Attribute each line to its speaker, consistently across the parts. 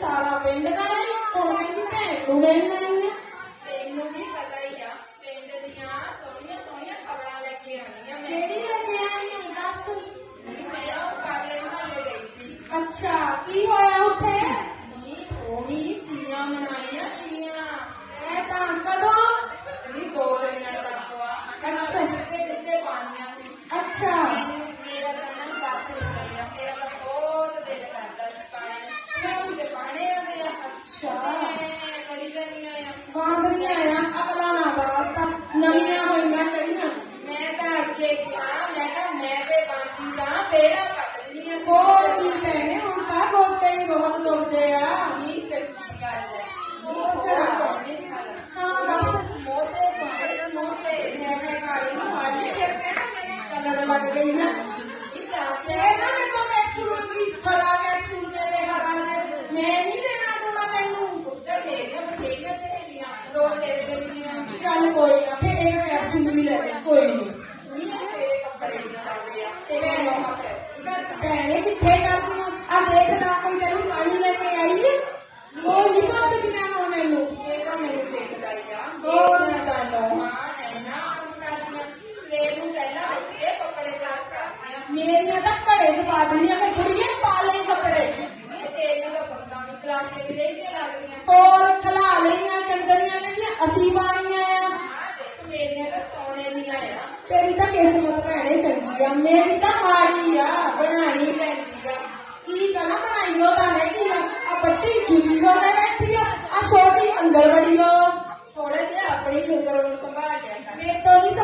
Speaker 1: ਮਿਲਣ ਆਈ
Speaker 2: ਸਾਰਾ ਪਿੰਡ ਦਾ ਆਈ ਹੁਣ ਕਹਿੰਦੀ ਭੈਣ ਨੂੰ ਮਿਲਣ ਆਈ ਆ
Speaker 1: ਤੈਨੂੰ ਵੀ ਪਤਾ ਹੀ ਆ ਪਿੰਡ ਦੀਆਂ ਸੋਹਣੀਆਂ ਸੋਹਣੀਆਂ ਖਬਰਾਂ ਲੈ ਕੇ ਆਉਂਦੀਆਂ ਮੈਂ
Speaker 2: ਕਿਹੜੀ ਲੈ ਕੇ ਆਈ ਆ ਦੱਸ
Speaker 1: ਨਹੀਂ ਮੈਂ ਉਹ ਪਾਰਲੇ ਮਹੱਲੇ ਗਈ ਸੀ
Speaker 2: ਅੱਛਾ ਕੀ ਹੋਇਆ ਉੱਥੇ
Speaker 1: ਨਹੀਂ ਉਹ ਵੀ ਤੀਆਂ ਮਨਾਣੀਆਂ ਤੀਆਂ
Speaker 2: ਮੈਂ ਤਾਂ ਕਦੋਂ
Speaker 1: ਵੀ ਦੋ ਦਿਨਾਂ ਤੱਕ ਆ
Speaker 2: ਅੱਛਾ।
Speaker 1: ਕਿੱਥੇ ਕਿੱਥੇ ਪਾਣੀਆਂ ਸੀ
Speaker 2: ਅੱਛਾ
Speaker 1: ਤੇ ਦਾ ਬੇੜਾ ਪੱਟ ਦਿੰਦੀ ਆ
Speaker 2: ਹੋਰ ਕੀ ਭੈਣੇ ਹੁਣ ਤਾਂ ਗੋਡੇ ਹੀ ਬਹੁਤ ਦੁਖਦੇ ਆ।
Speaker 1: ਨਹੀਂ ਸੱਚੀ ਗੱਲ ਹੈ। ਬਹੁਤ
Speaker 2: ਕਿਹੜਾ?
Speaker 1: ਸੋਹਣੀ ਗੱਲ ਹੈ ਨਹੀਂ,
Speaker 2: ਦੱਸ।
Speaker 1: ਸਮੋਸੇ ਪਾਣੇ ਸਮੋਸੇ।
Speaker 2: ਮੈਂ ਕਿਹਾ ਕਾਲੀ ਨੂੰ ਹਾਲੇ ਫਿਰ ਕਹਿੰਦਾ ਮੇਰੇ ਚੱਲਣ ਲੱਗ ਗਈ ਨਾ।
Speaker 1: ਇਹ ਤਾਂ ਕਿ
Speaker 2: ਇਹ ਨਾ ਮੇਰੇ ਕੋਲ ਕੈਪਸੂਲ ਵੀ ਹਰਾ ਕੈਪਸੂਲ ਦੇ ਦੇ ਹਰਾ ਦੇ। ਮੈਂ ਨਹੀਂ ਦੇਣਾ ਦੂਣਾ ਤੈਨੂੰ।
Speaker 1: ਪੁੱਤਰ ਮੇਰੀਆਂ ਬਥੇਰੀਆਂ ਸਹੇਲੀਆਂ ਦੋ ਤੇਰੇ ਲਈ ਵੀ ਆ
Speaker 2: ਚੱਲ ਕੋਈ ਨਾ ਫਿਰ ਇੱਕ ਕੈਪਸੂਲ ਵੀ ਲੈ ਲੈ ਕੋਈ ਨਹੀਂ
Speaker 1: ਨਹੀਂ ਇਹ ਤੇਰੇ ਕੱਪੜੇ। ਵੀ
Speaker 2: ਭੈਣੇ ਕਿੱਥੇ ਕਰਦੀ ਆ? ਆ ਦੇਖਦਾ ਕੋਈ ਤੈਨੂੰ ਪਾਣੀ ਲੈ ਕੇ ਆਈ ਹੈ ਉਹ ਨਹੀਂ ਪੁੱਛਦੀ ਮੈਂ ਹੁਣ ਮੈਨੂੰ?
Speaker 1: ਇਹ ਤਾਂ ਮੈਨੂੰ ਦੇਖਦਾ ਹੀ ਆ।
Speaker 2: ਹੋਰ?
Speaker 1: ਇਹਨਾਂ ਦਾ ਲੋਹਾ ਇੰਨਾ ਕੰਮ ਕਰਦੀਆਂ ਸਵੇਰ ਨੂੰ ਪਹਿਲਾਂ ਉੱਠ ਕੇ ਕੱਪੜੇ ਪ੍ਰੈਸ ਕਰਦੀਆਂ
Speaker 2: ਮੇਰੀਆਂ ਤਾਂ ਘੜੇ ਚ ਪਾ ਦਿੰਦੀਆਂ ਕਿ ਕੁੜੀਏ ਪਾ ਲਈ ਕੱਪੜੇ।
Speaker 1: ਇਹ ਤੇਰੀਆਂ ਦਾ ਬੰਦਾ ਵੀ ਪਲਾਸਟਿਕ ਦੇ ਹੀ ਲੱਗਦੀਆਂ।
Speaker 2: ਹੋਰ ਖਲਾ ਲਈਆਂ ਚੰਦਰੀਆਂ ਕਹਿੰਦੀਆਂ ਅਸੀਂ ਬਾਣੀਆਂ ਆ।
Speaker 1: ਆ ਦੇਖ ਮੇਰੀਆਂ ਤਾਂ ਸੋਨੇ ਦੀਆਂ ਆ।
Speaker 2: ਤੇਰੀ ਤਾਂ ਕਿਸਮਤ ਭੈਣੇ ਚੰਗੀ ਆ ਮੇਰੀ ਤਾਂ ਮਾੜੀ ਆ
Speaker 1: ਬਣਾਣੀ ਪੈਂਦੀ ਆ।
Speaker 2: ਕੀ ਕਰਾਂ ਬਣਾਈ ਉਹ ਤਾਂ ਹੈਗੀ ਆ। ਆ ਬੱਟੀ ਜੁਦੀ ਹੋ ਕੇ ਬੈਠੀ ਆ ਆ ਛੋਟੀ ਅੰਦਰ ਵੜੀ ਓ
Speaker 1: ਥੋੜਾ ਜਿਹਾ ਆਪਣੀ ਲੁਕਰ ਨੂੰ ਸੰਭਾਲ ਲਿਆ ਕਰ।
Speaker 2: ਮੇਰੇ ਤੋਂ ਨਹੀਂ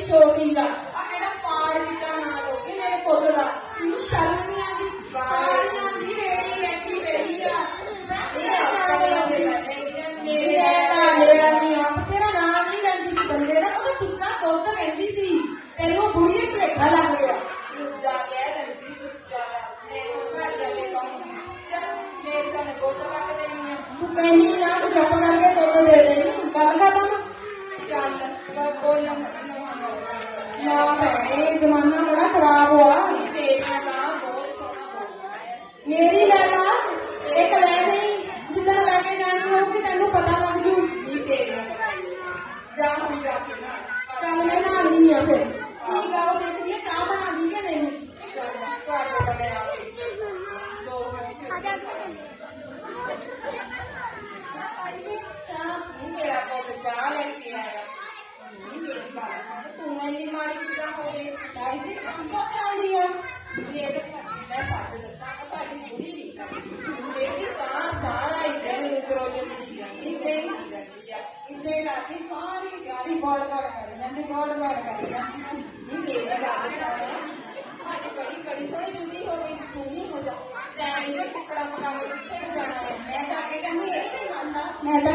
Speaker 2: ਛੋਟੀ ਆ ਆ ਇਹਦਾ ਪਾੜ ਜਿੱਡਾ ਨਾ ਲੋਗੇ ਮੇਰੇ ਪੁੱਤ ਦਾ ਇਹਨੂੰ ਸ਼ਰਮ ਨਹੀਂ ਆਦੀ ਸਾਰਿਆਂ ਦੀ ਰੇੜੀ ਬੈਠੀ ਪਈ ਆ।
Speaker 1: ਮੇਰੇ
Speaker 2: ਤਾਂ ਲਿਆ ਨਹੀਂ ਆਪ ਤੇਰਾ ਨਾਮ ਨਹੀਂ ਲੈਂਦੀ ਸੀ ਬੰਦੇ ਦਾ। ਉਹਦਾ ਸੁੱਚਾ ਦੁੱਧ ਕਹਿੰਦੀ ਸੀ। ਤੈਨੂੰ ਬੁੜੀਏ ਭੇਖਾ
Speaker 1: ਚੱਲ ਬਸ ਬੋਲਣਾ ਮੈਨੂੰ ਹੁਣ
Speaker 2: ਨਾ ਭੈਣੇ ਜ਼ਮਾਨਾ ਬੜਾ ਖਰਾਬ ਹੋਆ ਗੋੜ ਗੋੜ ਕਰੀ ਜਾਂਦੀ ਗੋੜ ਗੋੜ ਕਰੀ ਜਾਂਦੀ ਆ।
Speaker 1: ਨਹੀਂ ਮੇਰੀ ਗੱਲ ਸੁਣ ਸਾਡੀ ਬੜੀ ਬੜੀ ਸੋਹਣੀ ਜੁੜੀ ਹੋ ਗਈ ਤੂੰ ਨਹੀਂ ਹੋ ਜਾ। ਤੈਂ ਇਹ ਟੁਕੜਾ ਮਗਾ ਕੇ ਕਿੱਥੇ ਜਾਣਾ ਹੈ
Speaker 2: ਮੈਂ ਤਾਂ ਅੱਗੇ ਕਹਿੰਦੀ ਇਹ ਨਹੀਂ ਮੰਨਦਾ। ਮੈਂ ਤਾਂ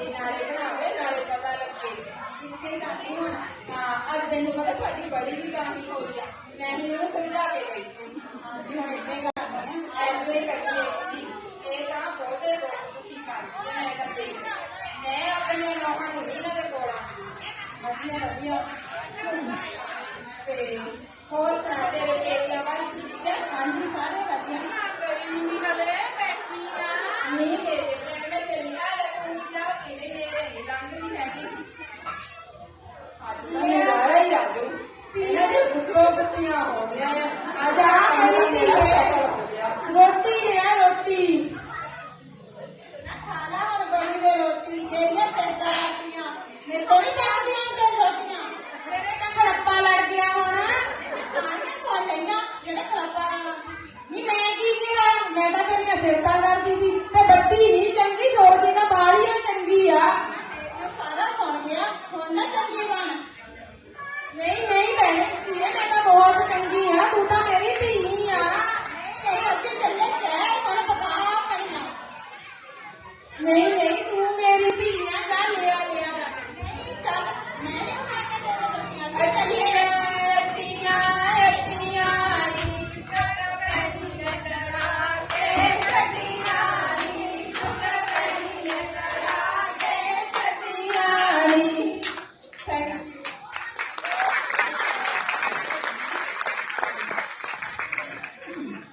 Speaker 1: ਇਹ ਨਾਲੇ ਬਣਾਵੇ ਨਾਲੇ ਪਤਾ ਲੱਗੇ
Speaker 2: ਇੱਥੇ ਕਰਦੀ ਹੁਣ।
Speaker 1: ਹਾਂ ਅੱਜ ਤੈਨੂੰ ਪਤਾ ਤੁਹਾਡੀ ਬੜੀ ਵੀ ਕਾਹੀ ਹੋਈ ਆ। ਮੈਂ ਹੀ ਉਹਨੂੰ ਸਮਝਾ ਕੇ ਗਈ ਸੀ।
Speaker 2: ਹਾਂਜੀ ਹੁਣ ਇੱਥੇ ਕਰਦੀ ਆ।
Speaker 1: ਐਦਾਂ ਹੀ ਕਰਨੀ ਇਹ ਤਾਂ ਬਹੁਤੇ ਦੁੱਖ ਦੁਖੀ ਕਰਦੀ ਆ ਮੈਂ ਤਾਂ ਦੇਖ ਮੈਂ ਆਪਣੇ ਨੌਕਾਂ ਨੂੰ ਨਹੀਂ ਇਹਨਾਂ ਦੇ ਕੋਲ
Speaker 2: ਵਧੀਆ ਵਧੀਆ।
Speaker 1: ਤੇ ਹੋਰ ਸੁਣਾ ਤੇਰੇ ਪੇਕਿਆਂ ਬਾਰੇ ਕੀ